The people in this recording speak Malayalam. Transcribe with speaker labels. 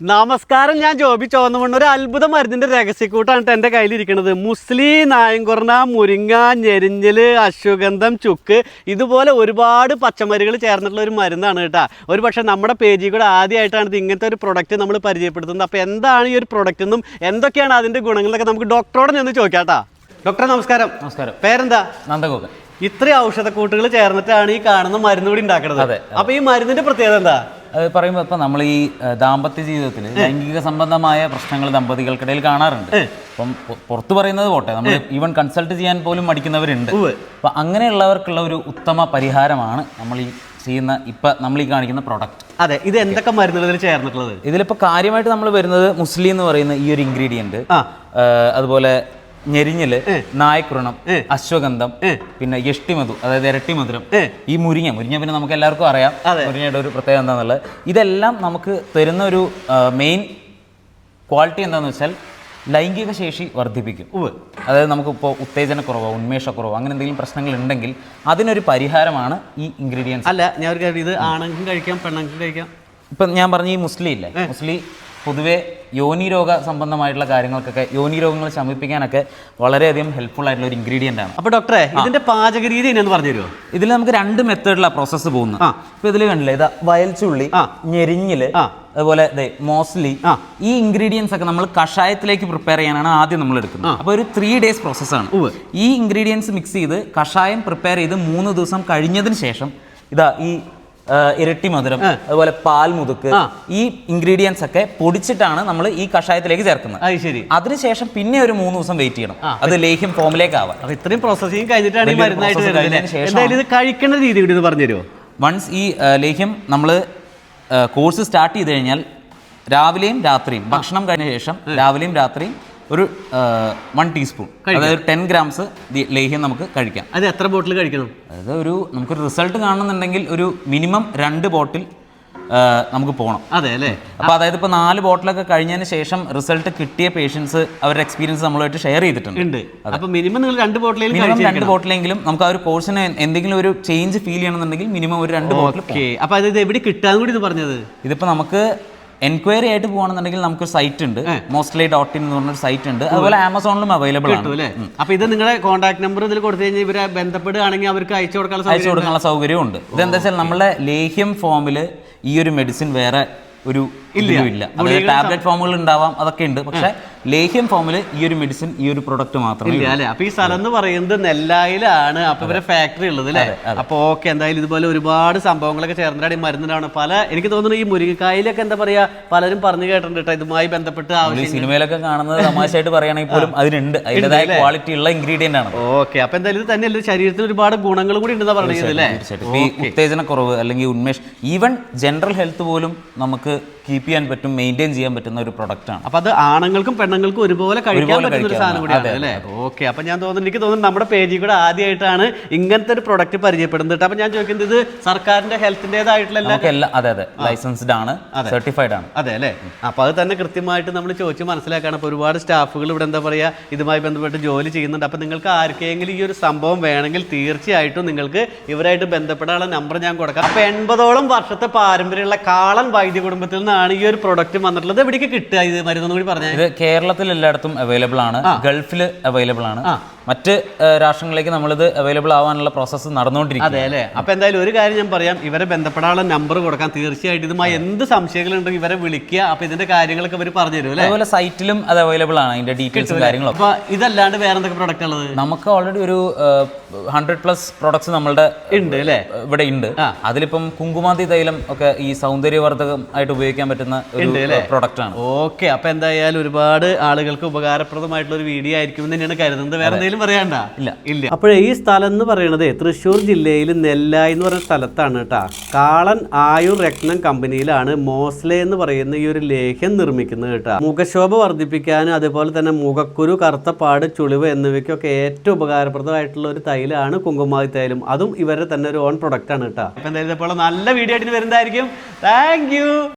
Speaker 1: നമസ്കാരം ഞാൻ ജോബി ചോന്നമണ്ണ ഒരു അത്ഭുത മരുന്നിന്റെ രഹസ്യക്കൂട്ടാണ് ട്ടോ എന്റെ കയ്യിലിരിക്കുന്നത് മുസ്ലി നായംകുറണ മുരിങ്ങ ഞെരിഞ്ഞൽ അശ്വഗന്ധം ചുക്ക് ഇതുപോലെ ഒരുപാട് പച്ചമരുകൾ ചേർന്നിട്ടുള്ള ഒരു മരുന്നാണ് കേട്ടോ. ഒരു പക്ഷേ നമ്മുടെ പേജിൽ കൂടെ ആദ്യമായിട്ടാണ് ഇത് ഇങ്ങനത്തെ ഒരു പ്രൊഡക്റ്റ് നമ്മൾ പരിചയപ്പെടുത്തുന്നത്. അപ്പോൾ എന്താണ് ഈ ഒരു പ്രൊഡക്റ്റ് എന്നും എന്തൊക്കെയാണ് അതിന്റെ ഗുണങ്ങളൊക്കെ നമുക്ക് ഡോക്ടറോട് നിന്ന് ചോദിക്കാട്ടാ ഡോക്ടറെ നമസ്കാരം.
Speaker 2: നമസ്കാരം.
Speaker 1: പേരെന്താ?
Speaker 2: നന്ദഗോപൻ.
Speaker 1: ഇത്രയും ഔഷധക്കൂട്ടുകൾ ചേർന്നിട്ടാണ് ഈ കാണുന്ന മരുന്ന് കൂടി ഉണ്ടാക്കുന്നത്
Speaker 2: അതെ,
Speaker 1: അപ്പൊ ഈ മരുന്നിന്റെ പ്രത്യേകത എന്താ?
Speaker 2: പറയുമ്പോൾ ഇപ്പം നമ്മൾ ഈ ദാമ്പത്യ ജീവിതത്തിൽ ലൈംഗിക സംബന്ധമായ പ്രശ്നങ്ങൾ ദമ്പതികൾക്കിടയിൽ കാണാറുണ്ട്. അപ്പം പുറത്തു പറയുന്നത് പോട്ടെ നമ്മൾ ഈവൻ കൺസൾട്ട് ചെയ്യാൻ പോലും മടിക്കുന്നവരുണ്ട്. അപ്പം അങ്ങനെയുള്ളവർക്കുള്ള ഒരു ഉത്തമ പരിഹാരമാണ് നമ്മൾ ഈ ചെയ്യുന്ന ഇപ്പം നമ്മൾ ഈ കാണിക്കുന്ന പ്രൊഡക്റ്റ്
Speaker 1: അതെ ഇത് എന്തൊക്കെ മരുന്നുകൾ ഇതിൽ ചേർന്നിട്ടുള്ളത്?
Speaker 2: ഇതിലിപ്പോൾ കാര്യമായിട്ട് നമ്മൾ വരുന്നത് മുസ്ലിം എന്ന് പറയുന്ന ഈ ഒരു
Speaker 1: ഇൻഗ്രീഡിയന്റ്
Speaker 2: അതുപോലെ ഞെരിഞ്ഞൽ നായക്രണം അശ്വഗന്ധം പിന്നെ യഷ്ടിമധു അതായത് ഇരട്ടി മധുരം ഈ മുരിങ്ങ മുരിങ്ങ പിന്നെ നമുക്ക് എല്ലാവർക്കും അറിയാം. മുരിങ്ങയുടെ ഒരു പ്രത്യേകത എന്താണെന്നുള്ളത് ഇതെല്ലാം നമുക്ക് തരുന്ന ഒരു മെയിൻ ക്വാളിറ്റി എന്താണെന്ന് വെച്ചാൽ ലൈംഗിക ശേഷി വർദ്ധിപ്പിക്കും. അതായത് നമുക്കിപ്പോൾ ഉത്തേജനക്കുറവോ ഉന്മേഷക്കുറവോ അങ്ങനെ എന്തെങ്കിലും പ്രശ്നങ്ങൾ ഉണ്ടെങ്കിൽ അതിനൊരു പരിഹാരമാണ് ഈ ഇൻഗ്രീഡിയൻസ്
Speaker 1: അല്ല ഞാൻ ഒരു കാര്യം ഇത് ആണെങ്കിലും കഴിക്കാം പെണ്ണെങ്കിലും കഴിക്കാം.
Speaker 2: ഇപ്പം ഞാൻ പറഞ്ഞ ഈ മുസ്ലി ഇല്ലേ? മുസ്ലി പൊതുവെ യോനി രോഗ സംബന്ധമായിട്ടുള്ള കാര്യങ്ങൾക്കൊക്കെ യോനി രോഗങ്ങൾ ശമിപ്പിക്കാനൊക്കെ വളരെയധികം ഹെൽപ്ഫുൾ ആയിട്ടുള്ള ഒരു ഇൻഗ്രീഡിയന്റ് ആണ്
Speaker 1: അപ്പോൾ ഡോക്ടറെ ഇതിന്റെ പാചക രീതി എന്നു പറഞ്ഞു തരുമോ
Speaker 2: ഇതിൽ നമുക്ക് രണ്ട് മെത്തേഡിലാണ് പ്രോസസ്സ് പോകുന്നത്
Speaker 1: ഇപ്പോൾ
Speaker 2: ഇപ്പൊ ഇതിൽ കണ്ടില്ലേ ഇതാ വയൽച്ചുള്ളി
Speaker 1: ആ. ഞെരിഞ്ഞിൽ.
Speaker 2: അതുപോലെ ദേ മോസ്റ്റ്ലി
Speaker 1: ആ.
Speaker 2: ഈ ഇൻഗ്രീഡിയൻസ് ഒക്കെ നമ്മൾ കഷായത്തിലേക്ക് പ്രിപ്പയർ ചെയ്യാനാണ് ആദ്യം നമ്മൾ എടുക്കുന്നത് അപ്പോൾ ഒരു ത്രീ ഡേയ്സ് പ്രോസസ്സാണ്. ഈ ഇൻഗ്രീഡിയൻസ് മിക്സ് ചെയ്ത് കഷായം പ്രിപ്പയർ ചെയ്ത് മൂന്ന് ദിവസം കഴിഞ്ഞതിന് ശേഷം ഇതാ ഈ ഇരട്ടി മധുരം അതുപോലെ പാൽ മുതുക്ക് ഈ ഇൻഗ്രീഡിയൻസ് ഒക്കെ പൊടിച്ചിട്ടാണ് നമ്മൾ ഈ കഷായത്തിലേക്ക് ചേർക്കുന്നത്.
Speaker 1: അത് ശരി.
Speaker 2: അതിനുശേഷം പിന്നെ ഒരു മൂന്ന് ദിവസം വെയിറ്റ് ചെയ്യണം. അത് ലേഹ്യം ഫോമിലേക്ക് ആവാം
Speaker 1: അപ്പൊ ഇത്രയും പ്രോസസ്സിങ് കഴിഞ്ഞിട്ടാണ് ഈ മരുന്നായിട്ട് എന്തായാലും ഇത് രീതി കൂടി ഒന്ന്
Speaker 2: വൺസ് ഈ ലേഹ്യം നമ്മൾ കോഴ്സ് സ്റ്റാർട്ട് ചെയ്ത് കഴിഞ്ഞാൽ രാവിലെയും രാത്രിയും ഭക്ഷണം കഴിഞ്ഞ ശേഷം രാവിലെയും രാത്രിയും ഒരു വൺ ടീസ്പൂൺ അതായത് ടെൻ ഗ്രാംസ് ലേഹ്യം നമുക്ക് കഴിക്കാം.
Speaker 1: അത് എത്ര ബോട്ടിൽ കഴിക്കണം?
Speaker 2: അതായത് ഒരു നമുക്കൊരു റിസൾട്ട് കാണുന്നുണ്ടെങ്കിൽ ഒരു മിനിമം രണ്ട് ബോട്ടിൽ നമുക്ക് പോകണം
Speaker 1: അതെ അല്ലേ?
Speaker 2: അപ്പോൾ അതായത് ഇപ്പോൾ നാല് ബോട്ടിലൊക്കെ കഴിഞ്ഞതിന് ശേഷം റിസൾട്ട് കിട്ടിയ പേഷ്യൻസ് അവരുടെ എക്സ്പീരിയൻസ് നമ്മളുമായിട്ട് ഷെയർ ചെയ്തിട്ടുണ്ട്.
Speaker 1: അപ്പോൾ അപ്പൊ മിനിമം നിങ്ങൾ രണ്ട് ബോട്ടിലെങ്കിലും
Speaker 2: മിനിമം രണ്ട് ബോട്ടിലെങ്കിലും നമുക്ക് ആ ഒരു കോഴ്സിന് എന്തെങ്കിലും ഒരു ചേഞ്ച് ഫീൽ ചെയ്യണമെന്നുണ്ടെങ്കിൽ മിനിമം ഒരു രണ്ട് ബോട്ടിൽ
Speaker 1: ഓക്കെ അപ്പൊ അത് ഇത് എവിടെ കിട്ടാൻ കൂടി ഇത് പറഞ്ഞത്?
Speaker 2: ഇതിപ്പോൾ നമുക്ക് എൻക്വയറി ആയിട്ട് പോകുകയാണെന്നുണ്ടെങ്കിൽ നമുക്ക് സൈറ്റ് ഉണ്ട്. മോസ്റ്റ്ലി ഡോട്ട് ഇൻ എന്ന് പറഞ്ഞൊരു സൈറ്റ് ഉണ്ട്. അതുപോലെ ആമസോണിലും അവൈലബിൾ ആണ്.
Speaker 1: അപ്പൊ ഇത് നിങ്ങളുടെ കോൺടാക്ട് നമ്പർ ഇതിൽ കൊടുത്തു കഴിഞ്ഞാൽ ഇവരെ ബന്ധപ്പെടുകയാണെങ്കിൽ അവർക്ക് അയച്ചു കൊടുക്കാനുള്ള
Speaker 2: അയച്ചു കൊടുക്കാനുള്ള സൗകര്യം ഉണ്ട്. ഇതെന്താ വെച്ചാൽ നമ്മുടെ ലേഹ്യം ഫോമിൽ ഈ ഒരു മെഡിസിൻ വേറെ ഒരു ഇല്ല. ടാബ്ലറ്റ് ഫോമുകൾ ഉണ്ടാവാം അതൊക്കെ ഉണ്ട്. പക്ഷേ ലേഹ്യം ഫോമിൽ ഈ ഒരു മെഡിസിൻ ഈ ഒരു പ്രൊഡക്റ്റ് മാത്രമേ
Speaker 1: ഇല്ല അല്ലേ? അപ്പൊ ഈ സ്ഥലം എന്ന് പറയുന്നത് നെല്ലായിലാണ്. അപ്പൊ ഇവരെ ഫാക്ടറി ഉള്ളത് അല്ലേ? അപ്പൊ ഓക്കെ എന്തായാലും ഇതുപോലെ ഒരുപാട് സംഭവങ്ങളൊക്കെ ചേർന്നിട്ടാണ് ഈ മരുന്നിനാണ്. പല എനിക്ക് തോന്നുന്നു ഈ മുരിങ്ങക്കായിലൊക്കെ എന്താ പറയാ പലരും പറഞ്ഞു കേട്ടിട്ടുണ്ട് കേട്ടോ ഇതുമായി ബന്ധപ്പെട്ട് ആവശ്യം
Speaker 2: സിനിമയിലൊക്കെ കാണുന്നത് തമാശയായിട്ട് പറയുകയാണെങ്കിൽ പോലും അതിനുണ്ട്. അതിന്റെതായ ക്വാളിറ്റി ഉള്ള ഇൻഗ്രീഡിയന്റ് ആണ്.
Speaker 1: ഓക്കെ അപ്പൊ എന്തായാലും ഇത് തന്നെയല്ല? ശരീരത്തിൽ ഒരുപാട് ഗുണങ്ങൾ കൂടി ഉണ്ടെന്ന് പറഞ്ഞത് അല്ലേ?
Speaker 2: ഉത്തേജന കുറവ് ഈ ഉത്തേജനക്കുറവ് അല്ലെങ്കിൽ ഉന്മേഷ് ഈവൻ ജനറൽ ഹെൽത്ത് പോലും നമുക്ക് കീപ്പ് ചെയ്യാൻ പറ്റും മെയിന്റെയിൻ ചെയ്യാൻ പറ്റുന്ന ഒരു പ്രൊഡക്റ്റ് ആണ്.
Speaker 1: അപ്പൊ അത് ആണുങ്ങൾക്കും പെണ്ണുങ്ങൾക്കും ഒരുപോലെ കഴിക്കാൻ പറ്റുന്ന ഒരു. സാധനം കൂടിയാണ് അല്ലേ? ഓക്കെ അപ്പം ഞാൻ തോന്നുന്നു എനിക്ക് തോന്നുന്നു നമ്മുടെ പേജിൽ കൂടെ ആദ്യമായിട്ടാണ് ഇങ്ങനത്തെ ഒരു പ്രൊഡക്റ്റ് പരിചയപ്പെടുന്നത് കേട്ടോ. അപ്പം ഞാൻ ചോദിക്കുന്നത് ഇത് സർക്കാരിന്റെ ഹെൽത്തിന്റെതായിട്ടുള്ള എല്ലാ
Speaker 2: അതെ അതെ. ലൈസൻസ്ഡ് ആണ് സർട്ടിഫൈഡ് ആണ്.
Speaker 1: അതെ അല്ലേ? അപ്പം അത് തന്നെ കൃത്യമായിട്ട് നമ്മൾ ചോദിച്ച് മനസ്സിലാക്കാണ് അപ്പോൾ ഒരുപാട് സ്റ്റാഫുകൾ ഇവിടെ എന്താ പറയുക ഇതുമായി ബന്ധപ്പെട്ട് ജോലി ചെയ്യുന്നുണ്ട്. അപ്പം നിങ്ങൾക്ക് ആർക്കെങ്കിലും ഈ ഒരു സംഭവം വേണമെങ്കിൽ തീർച്ചയായിട്ടും നിങ്ങൾക്ക് ഇവരായിട്ട് ബന്ധപ്പെടാനുള്ള നമ്പർ ഞാൻ കൊടുക്കാം. അപ്പം എൺപതോളം വർഷത്തെ പാരമ്പര്യമുള്ള കാളൻ വൈദ്യ കുടുംബത്തിൽ നിന്നാണ് ഈ ഒരു പ്രൊഡക്റ്റ് വന്നിട്ടുള്ളത്. എവിടേക്ക് കിട്ടുക ഇത് മരുന്നൊന്നും കൂടി പറഞ്ഞാൽ.
Speaker 2: ഇത് കേരളത്തിൽ എല്ലായിടത്തും അവൈലബിൾ ആണ്. ഗൾഫിൽ അവൈലബിൾ ആണ്. മറ്റ് രാഷ്ട്രങ്ങളിലേക്ക് നമ്മളിത് അവൈലബിൾ ആവാനുള്ള പ്രോസസ്സ് നടന്നുകൊണ്ടിരിക്കും
Speaker 1: അതെ അല്ലേ? അപ്പൊ എന്തായാലും ഒരു കാര്യം ഞാൻ പറയാം. ഇവരെ ബന്ധപ്പെടാനുള്ള നമ്പർ കൊടുക്കാം തീർച്ചയായിട്ടും ഇതുമായി എന്ത് സംശയങ്ങളുണ്ടെങ്കിൽ ഇവരെ വിളിക്കുക. അപ്പൊ ഇതിന്റെ കാര്യങ്ങളൊക്കെ ഇവർ പറഞ്ഞു തരും അല്ലേ?
Speaker 2: അതുപോലെ സൈറ്റിലും അത് അവൈലബിൾ ആണ്. അതിന്റെ ഡീറ്റെയിൽസും കാര്യങ്ങളും
Speaker 1: അപ്പൊ ഇതല്ലാണ്ട് വേറെ എന്തൊക്കെ പ്രൊഡക്റ്റ് ഉള്ളത്?
Speaker 2: നമുക്ക് ഓൾറെഡി ഒരു ഹൺഡ്രഡ് പ്ലസ് പ്രോഡക്ട്സ് നമ്മളുടെ
Speaker 1: ഉണ്ട് അല്ലേ?
Speaker 2: ഇവിടെ ഉണ്ട്. അതിലിപ്പം കുങ്കുമാതി തൈലം ഒക്കെ ഈ സൗന്ദര്യവർദ്ധകം ആയിട്ട് ഉപയോഗിക്കാൻ പറ്റുന്ന ഒരു പ്രൊഡക്റ്റ് ആണ്.
Speaker 1: ഓക്കെ. അപ്പൊ എന്തായാലും ഒരുപാട് ആളുകൾക്ക് ഉപകാരപ്രദമായിട്ടുള്ള ഒരു വീഡിയോ ആയിരിക്കും എന്ന് തന്നെയാണ് കരുതുന്നത്? വേറെ എന്തെങ്കിലും പറയാണ്ട
Speaker 2: ഇല്ല.
Speaker 1: ഇല്ല. അപ്പോഴേ ഈ സ്ഥലം എന്ന് പറയുന്നത് തൃശ്ശൂർ ജില്ലയിൽ നെല്ലായി എന്ന് പറയുന്ന സ്ഥലത്താണ് കേട്ടാ. കാളൻ ആയുർ രത്നം കമ്പനിയിലാണ് മോസ്ലെ എന്ന് പറയുന്ന ഈ ഒരു ലേഹ്യം നിർമ്മിക്കുന്നത് കേട്ടാ. മുഖശോഭ വർദ്ധിപ്പിക്കാനും അതുപോലെ തന്നെ മുഖക്കുരു കറുത്തപ്പാട് ചുളിവ് എന്നിവയ്ക്കൊക്കെ ഏറ്റവും ഉപകാരപ്രദമായിട്ടുള്ള ഒരു തൈലാണ് കുങ്കുമാതി തൈലും അതും ഇവരുടെ തന്നെ ഒരു ഓൺ പ്രൊഡക്റ്റ് ആണ് കേട്ടാ. അപ്പൊ എന്തായാലും നല്ല വീഡിയോ ആയിട്ട് വരുന്നതായിരിക്കും. താങ്ക്